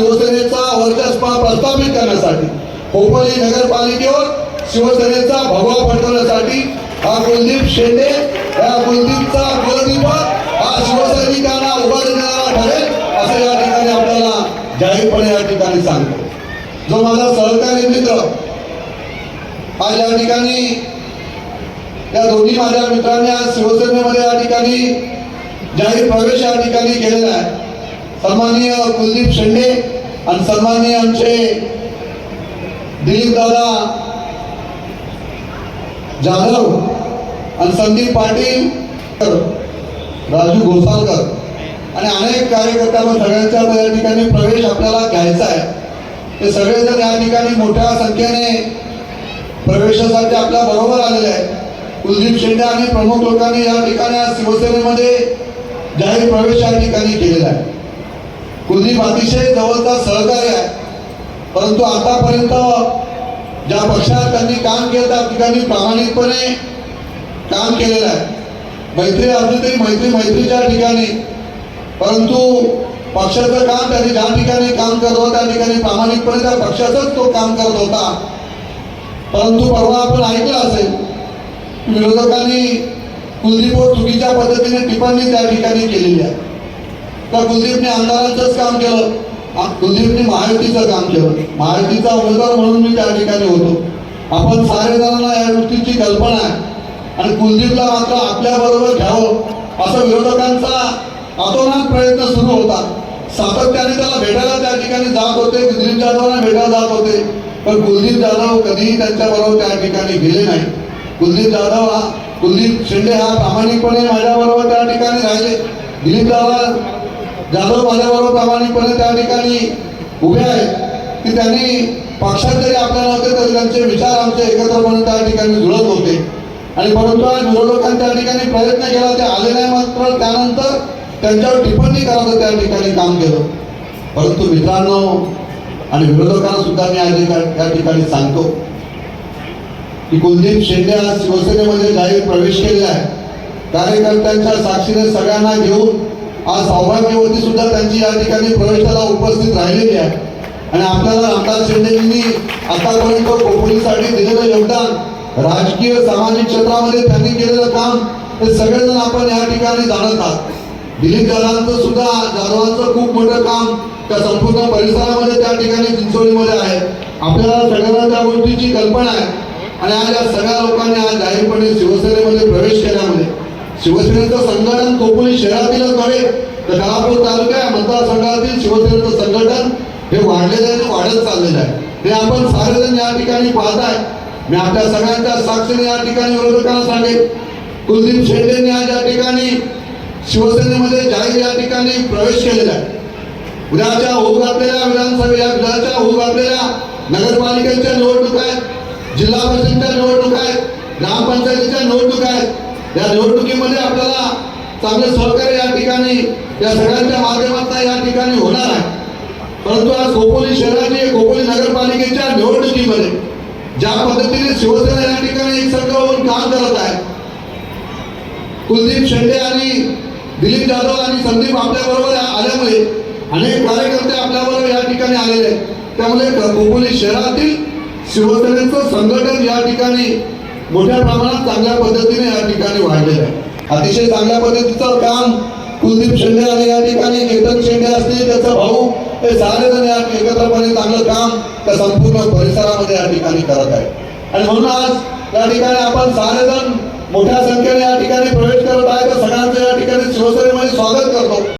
शिवसेनेचा वर्चस्व प्रस्थापित करण्यासाठी खोपोली नगरपालिकेवर शिवसेनेचा भगवा फडकवण्यासाठी हा कुलदीप शेंडे या कुलदीपचा कुलदीप हा शिवसैनिकांना उभा देणारा ठरेल असं या ठिकाणी आपल्याला जाहीरपणे या ठिकाणी सांगतो. जो माझा सहकारी मित्र आज या ठिकाणी या दोन्ही माझ्या मित्रांनी आज शिवसेनेमध्ये या ठिकाणी जाहीर प्रवेश या ठिकाणी केलेला आहे. सन्माननीय कुलदीप शेंडे आणि सन्माननीय आमचे दिलीप दादा जाधव आणि संदीप पाटील राजू घोसाळकर आणि अनेक कार्यकर्त्यांना सगळ्यांचा या ठिकाणी प्रवेश आपल्याला घ्यायचा आहे. ते सगळेजण या ठिकाणी मोठ्या संख्येने प्रवेशासाठी आपल्या बरोबर आलेले आहे कुलदीप शेंडे आणि प्रमुख लोकांनी या ठिकाणी शिवसेनेमध्ये जाहीर प्रवेश या ठिकाणी केलेला आहे. कुलदीप अतिशय जवळचा सहकारी आहे. परंतु आतापर्यंत ज्या पक्षात त्यांनी काम केलं त्या ठिकाणी प्रामाणिकपणे काम केलेलं आहे. मैत्री असली तरी मैत्री मैत्रीच्या ठिकाणी. परंतु पक्षाचं काम त्यांनी ज्या ठिकाणी काम करत होता त्या ठिकाणी प्रामाणिकपणे त्या पक्षाचंच तो काम करत होता. परंतु परवा आपण ऐकलं असेल विरोधकांनी कुलदीपवर चुकीच्या पद्धतीने टिप्पणी त्या ठिकाणी केलेली आहे. तर कुलदीपने आमदारांचंच काम केलं. कुलदीपने महायुतीचं काम केलं. महायुतीचा उमेदवार म्हणून मी त्या ठिकाणी होतो. आपण सारे जणांना या गोष्टीची कल्पना आहे. आणि कुलदीपला मात्र आपल्या बरोबर घ्यावं असं विरोधकांचा अतोनात प्रयत्न सुरू होता. सातत्याने त्याला भेटायला त्या ठिकाणी जात होते. कुलदीप जाधवांना भेटायला जात होते. पण कुलदीप जाधव कधीही त्यांच्या बरोबर त्या ठिकाणी गेले नाही. कुलदीप जाधव हा कुलदीप शिंदे हा प्रामाणिकपणे माझ्याबरोबर त्या ठिकाणी राहिले. दिलीप दादा जाधव माझ्याबरोबर प्रामाणिकपणे त्या ठिकाणी उभे आहेत की त्यांनी पक्षात जरी आपल्या नव्हते तरी त्यांचे विचार आमचे एकत्रपणे त्या ठिकाणी जुळत होते. आणि परंतु आज निवडणुकांनी त्या ठिकाणी प्रयत्न केला ते आले नाही मात्र त्यानंतर त्यांच्यावर टिप्पणी करायचं त्या ठिकाणी काम केलं. परंतु मित्रांनो आणि विरोधकांना सुद्धा मी आज त्या ठिकाणी सांगतो की कुलदीप शेंडे आज शिवसेनेमध्ये जाहीर प्रवेश केलेला आहे. कार्यकर्त्यांच्या साक्षीने सगळ्यांना घेऊन आज सौभाग्यवती सुद्धा त्यांची या ठिकाणी प्रवेशाला उपस्थित राहिलेली आहे. आणि आपल्याला रामदास शिंदेजींनी आतापर्यंत कोकणीसाठी दिलेलं योगदान राजकीय सामाजिक क्षेत्रामध्ये त्यांनी केलेलं काम हे सगळेजण आपण या ठिकाणी जाणत आहात. दिलीप दादांचं सुद्धा जाधवांचं खूप मोठं काम त्या संपूर्ण परिसरामध्ये त्या ठिकाणी चिंचोळीमध्ये आहे. आपल्याला सगळ्यांना त्या गोष्टीची कल्पना आहे. आणि आज या सगळ्या लोकांनी आज जाहीरपणे शिवसेनेमध्ये प्रवेश केल्यामुळे शिवसेनेचं संघटन कोकणी शहरातीलच नव्हे तर गावापूर तालुका मतदारसंघातील शिवसेनेचं संघटन हे वाढलेलं आहे आणि वाढत चाललेलं आहे. हे आपण सारेजण या ठिकाणी पाहताय. मी आपल्या सगळ्यांच्या साक्षीने या ठिकाणी विरोधकांना सांगेन. कुलदीप शेंडेने आज या ठिकाणी शिवसेनेमध्ये जाहीर या ठिकाणी प्रवेश केलेला आहे. उद्याच्या होऊ घातलेल्या विधानसभेच्या उद्याच्या होऊ घातलेल्या नगरपालिकेच्या निवडणूक आहेत जिल्हा परिषदेच्या निवडणूक आहेत ग्रामपंचायतीच्या निवडणूक आहेत. या निवडणुकीमध्ये आपल्याला चांगले सहकार्य या ठिकाणी या सगळ्यांच्या माध्यमातून या ठिकाणी होणार आहे. परंतु आज खोपोली शहराची खोपोली नगरपालिकेच्या निवडणुकीमध्ये ज्या पद्धतीने शिवसेना या ठिकाणी एक संघ होऊन काम करत आहे कुलदीप शेंडे आणि दिलीप जाधव आणि संदीप आपल्याबरोबर आल्यामुळे अनेक कार्यकर्ते आपल्याबरोबर या ठिकाणी आलेले आहेत. त्यामुळे खोपोली शहरातील शिवसेनेचं संघटन या ठिकाणी मोठ्या प्रमाणात चांगल्या पद्धतीने या ठिकाणी वाढलेलं आहे. अतिशय चांगल्या पद्धतीचं काम कुलदीप शेंडे आणि या ठिकाणी केतन शेंडे असतील त्याचा भाऊ हे सारे जण या एकत्रपणे चांगलं काम त्या संपूर्ण परिसरामध्ये या ठिकाणी करत आहे आणि म्हणून आज या ठिकाणी आपण सारे जण मोठ्या संख्येने या ठिकाणी प्रवेश करत आहे. तर सगळ्यांचं या ठिकाणी शिवसेनेमध्ये स्वागत करतो.